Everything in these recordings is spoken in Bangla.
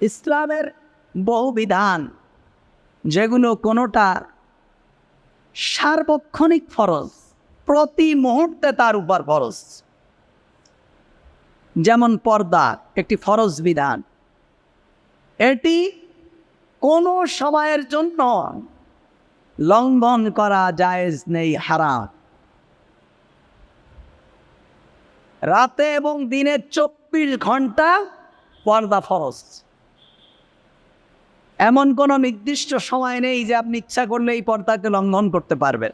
ইসলামের বহু বিধান যেগুলো কোনোটা সার্বক্ষণিক ফরজ, প্রতি মুহূর্তে তার উপর ফরজ। যেমন পর্দা, একটি ফরজ বিধান। এটি কোনো সময়ের জন্য লঙ্ঘন করা জায়েজ নেই, হারাম। রাতে এবং দিনে চব্বিশ ঘণ্টা পর্দা ফরজ। এমন কোনো নির্দিষ্ট সময় নেই যে আপনি ইচ্ছা করলে এই পর্দাকে লঙ্ঘন করতে পারবেন।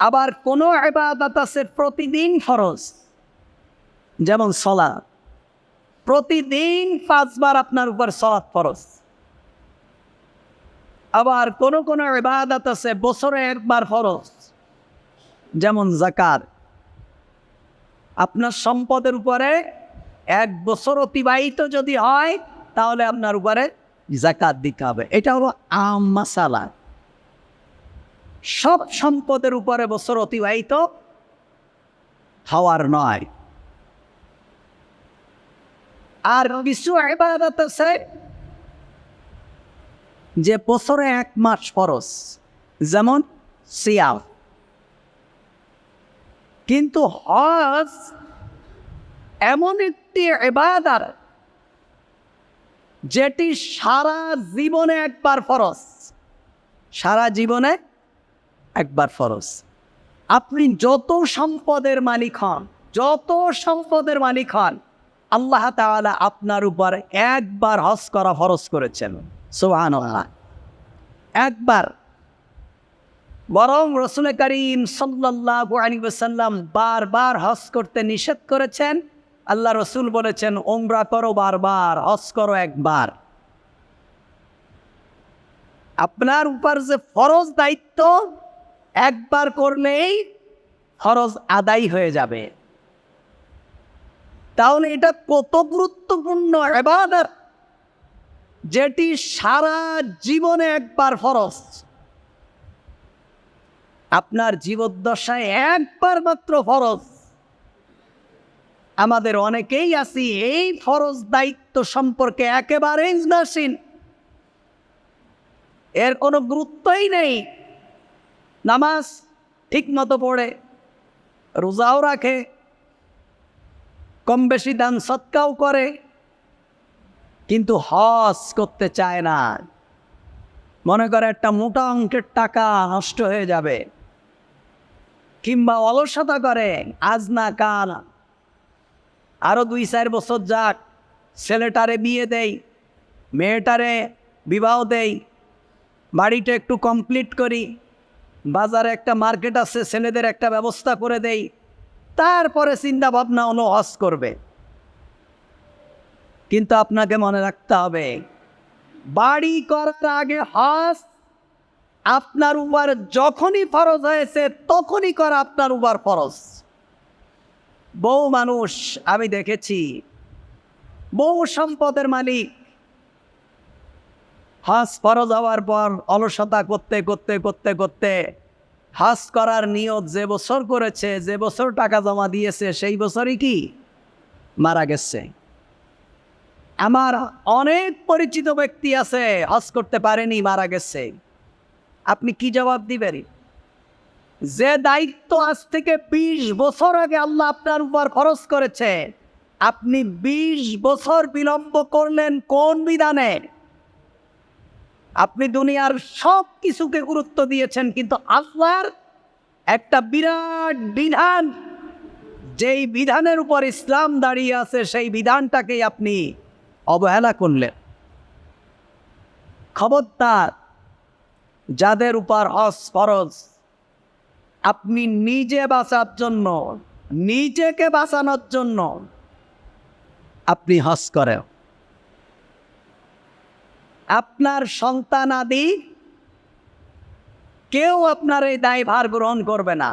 আবার কোনো এবাদত আছে প্রতিদিন ফরজ, যেমন সলা প্রতিদিন পাঁচবার আপনার উপর সলাৎ ফরজ। আবার কোনো কোনো এবাদত আছে বছরে একবার ফরজ, যেমন জাকার আপনার সম্পদের উপরে এক বছর অতিবাহিত যদি হয় তাহলে আপনার উপরে জাকাত দিতে হবে। এটা হলো আম মাসালা। সব সম্পদের উপরে বছর অতিবাহিত হওয়ার নয়। আর কিছু ইবাদত আছে যে বছরে এক মাস ফরজ, যেমন সিয়াম। কিন্তু হজ এমন একটি এবাদার যেটি সারা জীবনে একবার ফরজ। সারা জীবনে একবার ফরজ। আপনি যত সম্পদের মালিক হন, যত সম্পদের মালিক হন, আল্লাহ তাআলা আপনার উপর একবার হজ করা ফরজ করেছেন। সোহান একবার। বরং রসুল করিম সাল্লাল্লাহু আলাইহি ওয়াসাল্লাম বারবার হজ করতে নিষেধ করেছেন আল্লাহ রসুল বলেছেন ওমরা করো বারবার, হজ করো একবার। আপনার উপর যে ফরজ দায়িত্ব, একবার করলেই ফরজ আদায় হয়ে যাবে। তাহলে এটা কত গুরুত্বপূর্ণ এবাদত? যেটি সারা জীবনে একবার ফরজ। আপনার জীবদ্দশায় একবার মাত্র ফরজ। আমাদের অনেকেই আছি, এই ফরজ দায়িত্ব সম্পর্কে একেবারেই উদাসীন এর কোনো গুরুত্বই নেই। নামাজ ঠিক মতো পড়ে, রোজাও রাখে কম বেশি দান সৎকাও করে, কিন্তু হজ করতে চায় না। মনে করে একটা মোটা অঙ্কের টাকা নষ্ট হয়ে যাবে, কিংবা অলসতা করে, আজ না কাল আরও দুই, চার বছর যাক, ছেলেটারে বিয়ে দেই, মেয়েটারে বিবাহ দেই, বাড়িটা একটু কমপ্লিট করি, বাজারে একটা মার্কেট আছে, ছেলেদের একটা ব্যবস্থা করে দেই, তারপরে চিন্তা ভাবনা হলো হজ করবে। কিন্তু আপনাকে মনে রাখতে হবে, বাড়ি করার আগে হজ আপনার উপর যখনই ফরজ হয়েছে, তখনই করা আপনার উপর ফরজ। বহু মানুষ আমি দেখেছি। বহু সম্পদের মালিক। হাস ফরজ হওয়ার পর অলসতা করতে করতে করতে করতে হাস করার নিয়ত যে বছর করেছে, যে বছর টাকা জমা দিয়েছে, সেই বছরই কি মারা গেছে। আমার অনেক পরিচিত ব্যক্তি আছে, হজ করতে পারেনি, মারা গেছে। আপনি কি জবাব দিবেন? যে দায়িত্ব আজ থেকে বিশ বছর আগে আল্লাহ আপনার উপর খরচ করেছে, আপনি বিশ বছর বিলম্ব করলেন কোন বিধানে? আপনি দুনিয়ার সব কিছুকে গুরুত্ব দিয়েছেন, কিন্তু আল্লাহর একটা বিরাট বিধান, যেই বিধানের উপর ইসলাম দাঁড়িয়ে আছে, সেই বিধানটাকেই আপনি অবহেলা করলেন। খবরদার, যাদের উপর হস আপনি নিজে বাঁচার জন্য, নিজেকে বাঁচানোর জন্য আপনি হস করেন। আপনার সন্তান আদি কেউ আপনার এই দায়ভার গ্রহণ করবে না।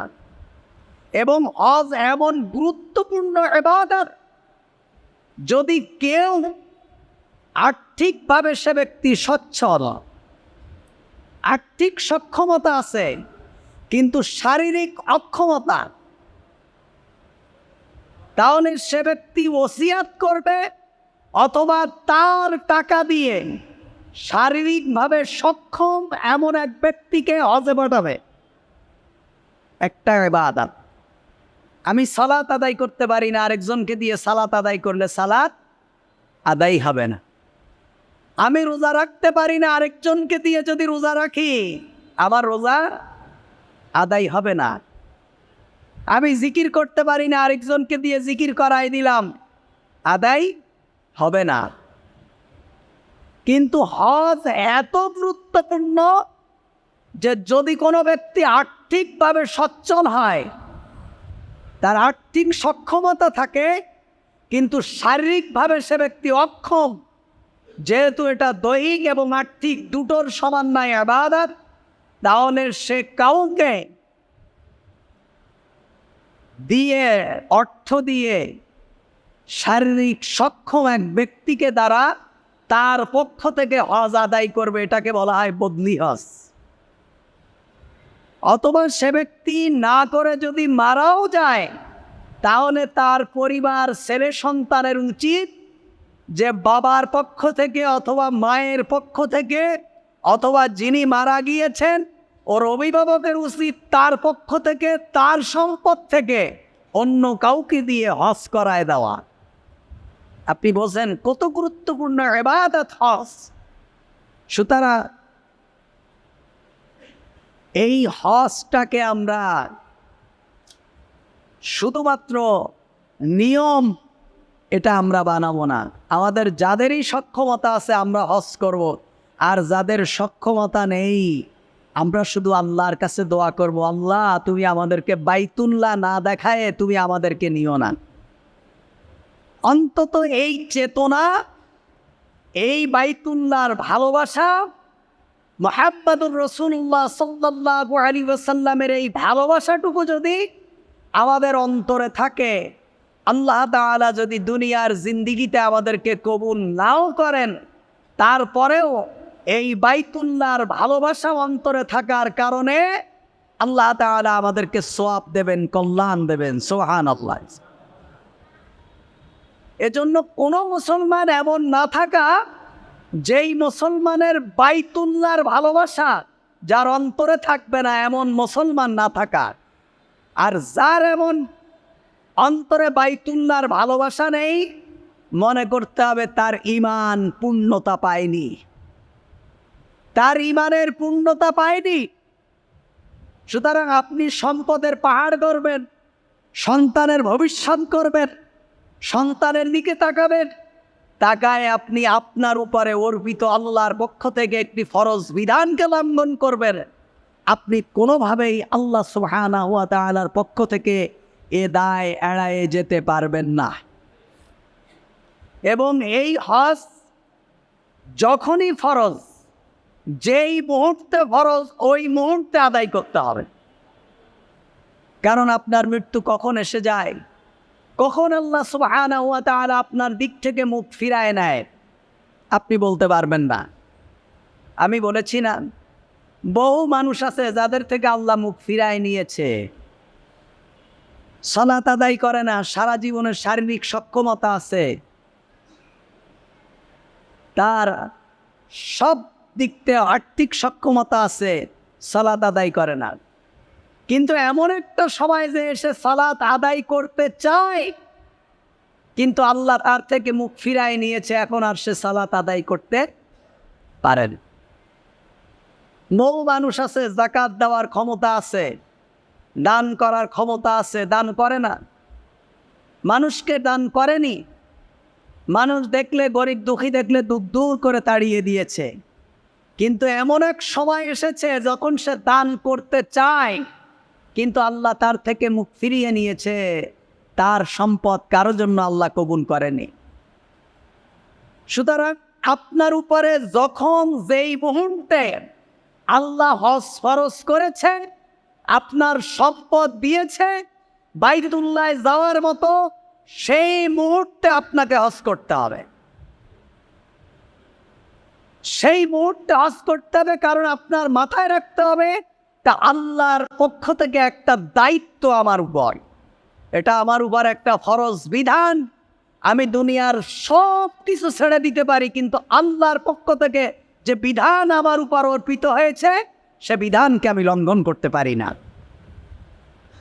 এবং হজ এমন গুরুত্বপূর্ণ এবাদত যদি কেউ আর্থিকভাবে সে ব্যক্তি সচ্ছল আর্থিক সক্ষমতা আছে শারীরিক অক্ষমতা। তাহলে সে ব্যক্তি ওসিয়াত করবে অথবা তার টাকা দিয়ে শারীরিকভাবে সক্ষম এমন এক ব্যক্তিকে হজে পাঠাবে। একটা এবাদাত আমি সালাত আদায় করতে পারি না, আরেকজনকে দিয়ে সালাত আদায় করলে সালাত আদায় হবে না। আমি রোজা রাখতে পারি না, আরেকজনকে দিয়ে যদি রোজা রাখি, আমার রোজা আদায় হবে না। আমি জিকির করতে পারি না, আরেকজনকে দিয়ে জিকির করাই দিলাম। আদায় হবে না। কিন্তু হজ এত গুরুত্বপূর্ণ যে যদি কোনো ব্যক্তি আর্থিকভাবে সচ্ছল হয়, তার আর্থিক সক্ষমতা থাকে, কিন্তু শারীরিকভাবে সে ব্যক্তি অক্ষম, যেহেতু এটা দৈহিক এবং আর্থিক দুটোর সমন্বয় আবাদত তাহলে সে কাউকে দিয়ে, অর্থ দিয়ে, শারীরিক সক্ষম এক ব্যক্তিকে দ্বারা তার পক্ষ থেকে হজ আদায় করবে, এটাকে বলা হয় বদলি হজ। অথবা সে ব্যক্তি না করে যদি মারাও যায়, তাহলে তার পরিবার, ছেলে সন্তানের উচিত যে বাবার পক্ষ থেকে অথবা মায়ের পক্ষ থেকে অথবা যিনি মারা গিয়েছেন ওর অভিভাবকের উচিত তার পক্ষ থেকে, তার সম্পদ থেকে অন্য কাউকে দিয়ে হজ করায় দেওয়া। আপনি বলছেন, কত গুরুত্বপূর্ণ এবাদত হজ? সুতরাং এই হজটাকে আমরা শুধুমাত্র নিয়ম এটা আমরা বানাবো না। আমাদের যাদেরই সক্ষমতা আছে আমরা হজ করব, আর যাদের সক্ষমতা নেই আমরা শুধু আল্লাহর কাছে দোয়া করব, আল্লাহ, তুমি আমাদেরকে বাইতুল্লাহ না দেখায় তুমি আমাদেরকে নিও না। অন্তত এই চেতনা, এই বাইতুল্লাহর ভালোবাসা, মোহাম্মদুর রসুল্লাহ সাল্লাহ আলী ওসাল্লামের এই ভালোবাসাটুকু যদি আমাদের অন্তরে থাকে, আল্লাহ তাআলা যদি দুনিয়ার জিন্দিগিতে আমাদেরকে কবুল নাও করেন, তারপরেও এই বাইতুল্লাহর ভালোবাসা অন্তরে থাকার কারণে আল্লাহ তাআলা আমাদেরকে সোয়াব দেবেন, কল্যাণ দেবেন সোহান আল্লাহ এজন্য কোনো মুসলমান এমন না থাকা যেই মুসলমানের বাইতুল্লার ভালোবাসা যার অন্তরে থাকবে না, এমন মুসলমান না থাকা। আর যার এমন অন্তরে বাইতুল্লার ভালোবাসা নেই, মনে করতে হবে তার ইমান পূর্ণতা পায়নি। তার ইমানের পূর্ণতা পায়নি। সুতরাং আপনি সম্পদের পাহাড় করবেন সন্তানের ভবিষ্যৎ করবেন, সন্তানের দিকে তাকাবেন। তাকায় আপনি আপনার উপরে অর্পিত আল্লাহর পক্ষ থেকে একটি ফরজ বিধানকে লঙ্ঘন করবেন। আপনি কোনোভাবেই আল্লাহ সুহানা হুয়া তালার পক্ষ থেকে এ দায় এড়ায়ে যেতে পারবেন না। এবং এই হজ যখনই ফরজ যেই মুহূর্তে ফরজ, ওই মুহূর্তে আদায় করতে হবে। কারণ আপনার মৃত্যু কখন এসে যায়? কখন আল্লাহ সুবহানা ওয়া তাআলা আপনার দিক থেকে মুখ ফিরায় নেয়? আপনি বলতে পারবেন না। আমি বলেছি না, বহু মানুষ আছে যাদের থেকে আল্লাহ মুখ ফিরায় নিয়েছে। সলাত আদায় করে না, সারা জীবনের শারীরিক সক্ষমতা আছে। তার সব দিক থেকে আর্থিক সক্ষমতা আছে, সলাত আদায় করে না। কিন্তু এমন একটা সময় যে এসে সালাত আদায় করতে চায়, কিন্তু আল্লাহ তার থেকে মুখ ফিরায় নিয়েছে, এখন আর সে সালাত আদায় করতে পারেন বহু মানুষ আছে জাকাত দেওয়ার ক্ষমতা আছে, দান করার ক্ষমতা আছে, দান করে না। মানুষকে দান করেনি। মানুষ দেখলে, গরিব দুঃখী দেখলে দূর দূর করে তাড়িয়ে দিয়েছে। কিন্তু এমন এক সময় এসেছে যখন সে দান করতে চায়। কিন্তু আল্লাহ তার থেকে মুখ ফিরিয়ে নিয়েছে। তার সম্পদ কারোর জন্য আল্লাহ কবুল করেনি। সুতরাং আপনার উপরে যখন যেই মুহূর্তে আল্লাহ হজ ফরজ করেছে, আপনার সম্পদ দিয়েছে বাইতুল্লায় যাওয়ার মতো সেই মুহূর্তে আপনাকে হজ করতে হবে। সেই মুহূর্তে হজ করতে হবে, কারণ আপনার মাথায় রাখতে হবে, তা আল্লাহর পক্ষ থেকে একটা দায়িত্ব আমার উপর। এটা আমার উপর একটা ফরজ বিধান। আমি দুনিয়ার সব কিছু ছেড়ে দিতে পারি, কিন্তু আল্লাহর পক্ষ থেকে যে বিধান আমার উপর অর্পিত হয়েছে, সে বিধানকে আমি লঙ্ঘন করতে পারি না।